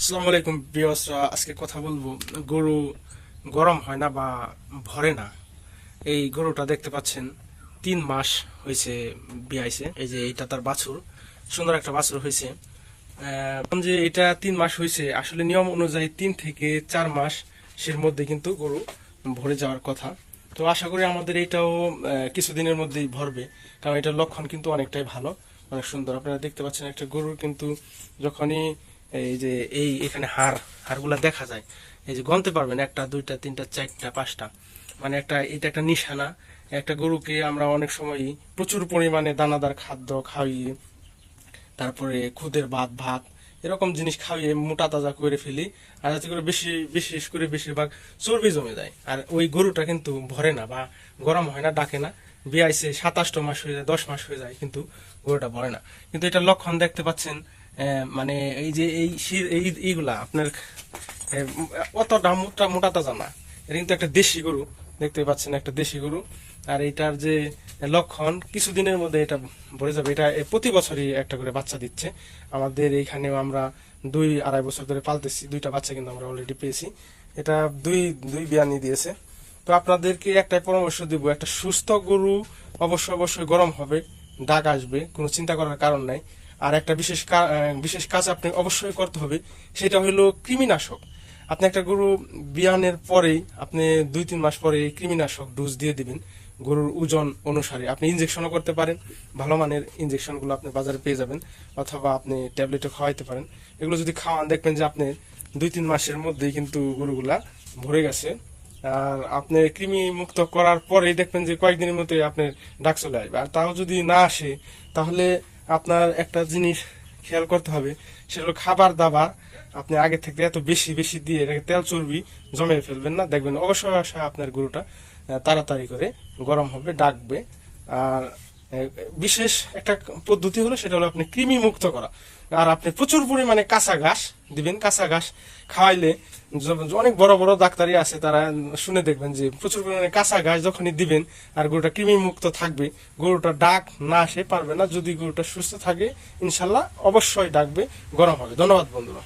আসসালামু আলাইকুম বিয়সরা আজকে কথা বলব। গরু গরম হয় না বা ভরে না। এই গরুটা দেখতে পাচ্ছেন, তিন মাস হয়েছে বিয়াইছে। এই যে এটা তার বাছুর, সুন্দর একটা বাছুর হয়েছে। যে এটা তিন মাস হয়েছে, আসলে নিয়ম অনুযায়ী তিন থেকে চার মাস সের মধ্যে কিন্তু গরু ভরে যাওয়ার কথা। তো আশা করি আমাদের এটাও কিছুদিনের মধ্যেই ভরবে। কারণ এটার লক্ষণ কিন্তু অনেকটাই ভালো, অনেক সুন্দর। আপনারা দেখতে পাচ্ছেন একটা গরুর কিন্তু যখনই এই যে এই এখানে হাড়, হাড়গুলা দেখা যায়। এই যে গনতে পারবেন, একটা, দুইটা, তিনটা, চারটা, পাঁচটা। মানে একটা, এটা একটা নিশানা। একটা গরুকে আমরা অনেক সময় প্রচুর পরিমাণে দানাদার খাদ্য খাইয়ে, তারপরে খুদের ভাত ভাত, এরকম জিনিস খাইয়ে মোটা তাজা করে ফেলি, আর যাতে করে বেশি, বিশেষ করে বেশিরভাগ চর্বি জমে যায়। আর ওই গরুটা কিন্তু ভরে না বা গরম হয় না, ডাকে না। বিয়াইছে সাতাশটা মাস হয়ে যায়, দশ মাস হয়ে যায়, কিন্তু গরুটা ভরে না। কিন্তু এটা লক্ষণ দেখতে পাচ্ছেন মানে এই যে এই এইগুলা আপনার অতটা মোটা মোটা তাজা না। এটা কিন্তু একটা দেশি গরু, দেখতে পাচ্ছেন একটা দেশি গরু। আর এটার যে লক্ষণ, কিছুদিনের মধ্যে এটা ভরে যাবে। এটা প্রতি বছরই একটা করে বাচ্চা দিচ্ছে। আমাদের এইখানেও আমরা দুই আড়াই বছর ধরে পালতেছি। দুইটা বাচ্চা কিন্তু আমরা অলরেডি পেয়েছি। এটা দুই দুই বিয়ানি দিয়েছে। তো আপনাদেরকে একটাই পরামর্শ দিব, একটা সুস্থ গরু অবশ্যই অবশ্যই গরম হবে ডাক আসবে, কোনো চিন্তা করার কারণ নাই। আর একটা বিশেষ বিশেষ কাজ আপনি অবশ্যই করতে হবে, সেটা হলো কৃমিনাশক। আপনি একটা গরু বিয়ানের পরেই আপনি দুই, তিন মাস পরে কৃমিনাশক ডোজ দিয়ে দিবেন, গরুর ওজন অনুসারে। আপনি ইনজেকশনও করতে পারেন, ভালো মানের ইনজেকশনগুলো আপনি বাজারে পেয়ে যাবেন, অথবা আপনি ট্যাবলেটও খাওয়াইতে পারেন। এগুলো যদি খাওয়ান, দেখবেন যে আপনি দুই, তিন মাসের মধ্যেই কিন্তু গরুগুলা ভরে গেছে। আর আপনি কৃমি মুক্ত করার পরেই দেখবেন যে কয়েকদিনের মধ্যে আপনার ডাক চলে আসবে। আর তাও যদি না আসে, তাহলে আপনার একটা জিনিস খেয়াল করতে হবে সেগুলো খাবার দাবার। আপনি আগে থেকে এত বেশি বেশি দিয়ে এটাকে তেল চর্বি জমে ফেলবেন না, দেখবেন অবশ্যই আপনার গরুটা তাড়াতাড়ি করে গরম হবে, ডাকবে। আর বিশেষ একটা পদ্ধতি হলো সেটা হলো আপনি কৃমি মুক্ত করা। আর আপনি প্রচুর পরিমাণে কাঁচা ঘাস দিবেন, কাঁচা ঘাস খাওয়াইলে অনেক বড় বড় ডাক্তারই আছে, তারা শুনে দেখবেন যে প্রচুর পরিমাণে কাঁচা ঘাস যখনই দিবেন আর গরুটা কৃমি মুক্ত থাকবে, গরুটা ডাক না আসে, পারবে না। যদি গরুটা সুস্থ থাকে, ইনশাল্লাহ অবশ্যই ডাকবে, গরম হবে। ধন্যবাদ বন্ধুরা।